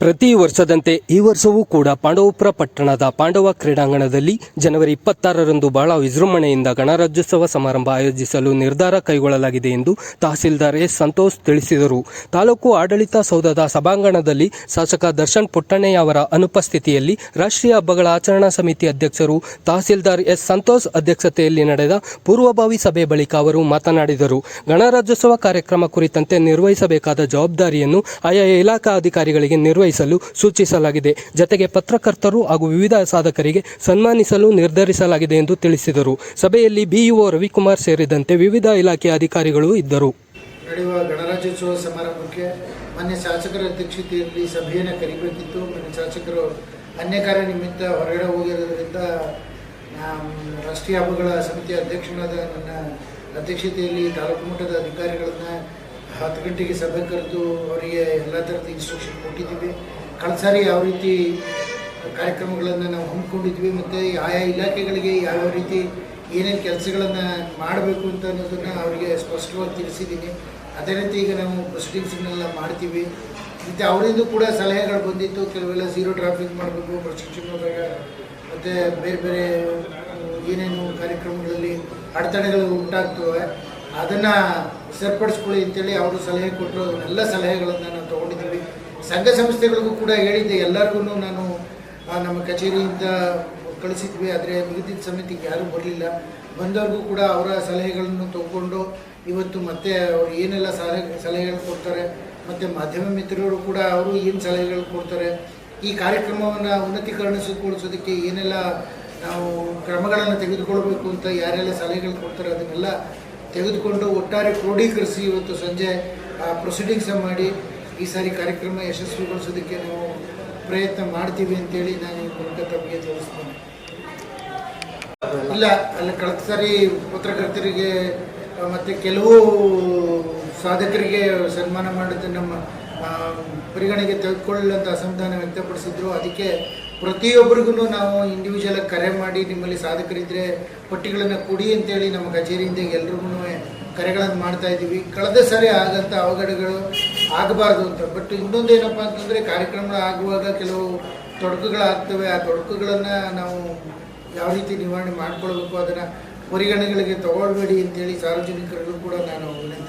ಪ್ರತಿ ವರ್ಷದಂತೆ ಈ ವರ್ಷವೂ ಕೂಡ ಪಾಂಡವಪುರ ಪಟ್ಟಣದ ಪಾಂಡವ ಕ್ರೀಡಾಂಗಣದಲ್ಲಿ ಜನವರಿ ಇಪ್ಪತ್ತಾರರಂದು ಬಹಳ ವಿಜೃಂಭಣೆಯಿಂದ ಗಣರಾಜ್ಯೋತ್ಸವ ಸಮಾರಂಭ ಆಯೋಜಿಸಲು ನಿರ್ಧಾರ ಕೈಗೊಳ್ಳಲಾಗಿದೆ ಎಂದು ತಹಸೀಲ್ದಾರ್ ಎಸ್ ಸಂತೋಷ್ ತಿಳಿಸಿದರು. ತಾಲೂಕು ಆಡಳಿತ ಸೌಧದ ಸಭಾಂಗಣದಲ್ಲಿ ಶಾಸಕ ದರ್ಶನ್ ಪುಟ್ಟಣ್ಣಯ್ಯ ಅವರ ಅನುಪಸ್ಥಿತಿಯಲ್ಲಿ ರಾಷ್ಟ್ರೀಯ ಹಬ್ಬಗಳ ಆಚರಣಾ ಸಮಿತಿ ಅಧ್ಯಕ್ಷರು ತಹಸೀಲ್ದಾರ್ ಎಸ್ ಸಂತೋಷ್ ಅಧ್ಯಕ್ಷತೆಯಲ್ಲಿ ನಡೆದ ಪೂರ್ವಭಾವಿ ಸಭೆ ಬಳಿಕ ಅವರು ಮಾತನಾಡಿದರು. ಗಣರಾಜ್ಯೋತ್ಸವ ಕಾರ್ಯಕ್ರಮ ಕುರಿತಂತೆ ನಿರ್ವಹಿಸಬೇಕಾದ ಜವಾಬ್ದಾರಿಯನ್ನು ಆಯಾ ಇಲಾಖಾ ಅಧಿಕಾರಿಗಳಿಗೆ ನಿರ್ವಹಿಸಲು ಸೂಚಿಸಲಾಗಿದೆ. ಜತೆಗೆ ಪತ್ರಕರ್ತರು ಹಾಗೂ ವಿವಿಧ ಸಾಧಕರಿಗೆ ಸನ್ಮಾನಿಸಲು ನಿರ್ಧರಿಸಲಾಗಿದೆ ಎಂದು ತಿಳಿಸಿದರು. ಸಭೆಯಲ್ಲಿ ಬಿಇಒ ರವಿಕುಮಾರ್ ಸೇರಿದಂತೆ ವಿವಿಧ ಇಲಾಖೆಯ ಅಧಿಕಾರಿಗಳು ಇದ್ದರು. ನಡೆಯುವ ಗಣರಾಜ್ಯೋತ್ಸವ ಸಮಾರಂಭಕ್ಕೆ ಮಾನ್ಯ ಶಾಸಕರ ಅಧ್ಯಕ್ಷತೆಯಲ್ಲಿ ಸಭೆಯನ್ನು ಕರಿಬೇಕಿತ್ತು ಮಾನ್ಯ ಶಾಸಕರು ಅನ್ಯ ಕಾರ್ಯ ನಿಮಿತ್ತ ಹೊರಗಡೆ ಹೋಗಿರೋದ್ರಿಂದ ರಾಷ್ಟ್ರೀಯ ಹಬ್ಬಗಳ ಸಮಿತಿಯ ಅಧ್ಯಕ್ಷನಾದ ನನ್ನ ಅಧ್ಯಕ್ಷತೆಯಲ್ಲಿ ತಾಲೂಕು ಮಟ್ಟದ ಅಧಿಕಾರಿಗಳನ್ನ ಹತ್ತು ಗಂಟೆಗೆ ಸಭೆ ಕರೆದು ಅವರಿಗೆ ಎಲ್ಲ ಥರದ ಇನ್ಸ್ಟ್ರಕ್ಷನ್ ಕೊಟ್ಟಿದ್ದೀವಿ. ಕಳೆದ ಸಾರಿ ಯಾವ ರೀತಿ ಕಾರ್ಯಕ್ರಮಗಳನ್ನು ನಾವು ಹಮ್ಮಿಕೊಂಡಿದ್ವಿ ಮತ್ತು ಆಯಾ ಇಲಾಖೆಗಳಿಗೆ ಯಾವ ರೀತಿ ಏನೇನು ಕೆಲಸಗಳನ್ನು ಮಾಡಬೇಕು ಅಂತ ಅನ್ನೋದನ್ನು ಅವರಿಗೆ ಸ್ಪಷ್ಟವಾಗಿ ತಿಳಿಸಿದ್ದೀನಿ. ಅದೇ ರೀತಿ ಈಗ ನಾವು ಪ್ರೊಸೀಡಿಂಗ್ಸ್ನೆಲ್ಲ ಮಾಡ್ತೀವಿ. ಮತ್ತು ಅವರಿಂದ ಕೂಡ ಸಲಹೆಗಳು ಬಂದಿತ್ತು. ಕೆಲವೆಲ್ಲ ಝೀರೋ ಟ್ರಾಫಿಕ್ ಮಾಡಬೇಕು ಪ್ರೊಸೆಕ್ಷನ್ ಹೋದಾಗ ಮತ್ತು ಬೇರೆ ಬೇರೆ ಏನೇನು ಕಾರ್ಯಕ್ರಮಗಳಲ್ಲಿ ಅಡೆತಡೆಗಳು ಉಂಟಾಗ್ತವೆ. ಅದನ್ನು ಸರಿಪಡಿಸ್ಕೊಳ್ಳಿ ಅಂತೇಳಿ ಅವರು ಸಲಹೆ ಕೊಟ್ಟರು. ಎಲ್ಲ ಸಲಹೆಗಳನ್ನು ನಾನು ತೊಗೊಂಡಿದ್ದೀವಿ. ಸಂಘ ಸಂಸ್ಥೆಗಳಿಗೂ ಕೂಡ ಹೇಳಿದ್ದೆ. ಎಲ್ಲರಿಗೂ ನಾನು ನಮ್ಮ ಕಚೇರಿಯಿಂದ ಕಳಿಸಿದ್ವಿ. ಆದರೆ ನಿಗದಿತ ಸಮಿತಿಗೆ ಯಾರೂ ಬರಲಿಲ್ಲ. ಬಂದವ್ರಿಗೂ ಕೂಡ ಅವರ ಸಲಹೆಗಳನ್ನು ತೊಗೊಂಡು ಇವತ್ತು ಮತ್ತೆ ಅವರು ಏನೆಲ್ಲ ಸಲಹೆ, ಸಲಹೆಗಳು ಕೊಡ್ತಾರೆ, ಮತ್ತು ಮಾಧ್ಯಮ ಮಿತ್ರರು ಕೂಡ ಅವರು ಏನು ಸಲಹೆಗಳು ಕೊಡ್ತಾರೆ, ಈ ಕಾರ್ಯಕ್ರಮವನ್ನು ಉನ್ನತೀಕರಣಗೊಳಿಸೋದಕ್ಕೆ ಏನೆಲ್ಲ ನಾವು ಕ್ರಮಗಳನ್ನು ತೆಗೆದುಕೊಳ್ಬೇಕು ಅಂತ ಯಾರೆಲ್ಲ ಸಲಹೆಗಳು ಕೊಡ್ತಾರೆ, ಅದನ್ನೆಲ್ಲ ತೆಗೆದುಕೊಂಡು ಒಟ್ಟಾರೆ ಕ್ರೋಢೀಕರಿಸಿ ಇವತ್ತು ಸಂಜೆ ಪ್ರೊಸೀಡಿಂಗ್ಸ್ ಮಾಡಿ ಈ ಸಾರಿ ಕಾರ್ಯಕ್ರಮ ಯಶಸ್ವಿಗೊಳಿಸೋದಕ್ಕೆ ನಾವು ಪ್ರಯತ್ನ ಮಾಡ್ತೀವಿ ಅಂತೇಳಿ ನಾನು ಮೂಲಕ ತಮಗೆ ತಿಳಿಸ್ತೇನೆ ಇಲ್ಲ, ಅಲ್ಲಿ ಕಳೆದ ಸಾರಿ ಪತ್ರಕರ್ತರಿಗೆ ಮತ್ತು ಕೆಲವು ಸಾಧಕರಿಗೆ ಸನ್ಮಾನ ಮಾಡಿದ್ದು ನಮ್ಮ ಪರಿಗಣೆಗೆ ತೆಗೆದುಕೊಳ್ಳಂಥ ಅಸಮಾಧಾನ ವ್ಯಕ್ತಪಡಿಸಿದ್ರು. ಅದಕ್ಕೆ ಪ್ರತಿಯೊಬ್ಬರಿಗೂ ನಾವು ಇಂಡಿವಿಜುವಲ್ ಕರೆ ಮಾಡಿ ನಿಮ್ಮಲ್ಲಿ ಸಾಧಕರಿದ್ದರೆ ಪಟ್ಟಿಗಳನ್ನು ಕೊಡಿ ಅಂತೇಳಿ ನಮ್ಮ ಕಚೇರಿಯಿಂದ ಎಲ್ರಿಗೂ ಕರೆಗಳನ್ನು ಮಾಡ್ತಾ ಇದ್ದೀವಿ. ಕಳೆದ ಸಾರಿ ಆಗಂಥ ಅವಘಡಗಳು ಆಗಬಾರ್ದು ಅಂತ. ಬಟ್ ಇನ್ನೊಂದು ಏನಪ್ಪ ಅಂತಂದರೆ ಕಾರ್ಯಕ್ರಮಗಳು ಆಗುವಾಗ ಕೆಲವು ತೊಡಕುಗಳಾಗ್ತವೆ. ಆ ತೊಡಕುಗಳನ್ನು ನಾವು ಯಾವ ರೀತಿ ನಿವಾರಣೆ ಮಾಡ್ಕೊಳ್ಬೇಕು ಅದನ್ನು ಪರಿಗಣನೆಗಳಿಗೆ ತಗೊಳ್ಬೇಡಿ ಅಂತೇಳಿ ಸಾರ್ವಜನಿಕರಿಗೂ ಕೂಡ ನಾನು ವಿನಂತಿಸ್ತೇನೆ